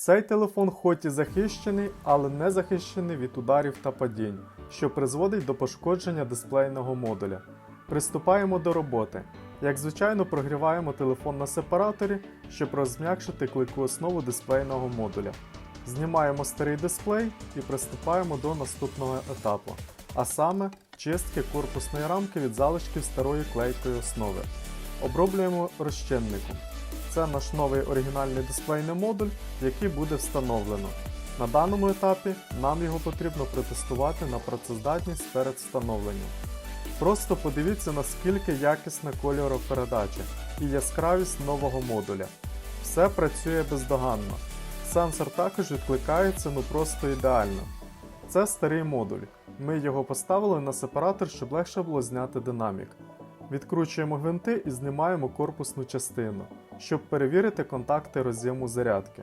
Цей телефон хоч і захищений, але не захищений від ударів та падінь, що призводить до пошкодження дисплейного модуля. Приступаємо до роботи. Як звичайно, прогріваємо телефон на сепараторі, щоб розм'якшити клику основу дисплейного модуля. Знімаємо старий дисплей і приступаємо до наступного етапу, а саме чистки корпусної рамки від залишків старої клейкої основи. Оброблюємо розчинником. Це наш новий оригінальний дисплейний модуль, який буде встановлено. На даному етапі нам його потрібно протестувати на працездатність перед встановленням. Просто подивіться наскільки якісна кольоропередача і яскравість нового модуля. Все працює бездоганно. Сенсор також відкликається ну просто ідеально. Це старий модуль. Ми його поставили на сепаратор, щоб легше було зняти динамік. Відкручуємо гвинти і знімаємо корпусну частину, щоб перевірити контакти роз'єму зарядки.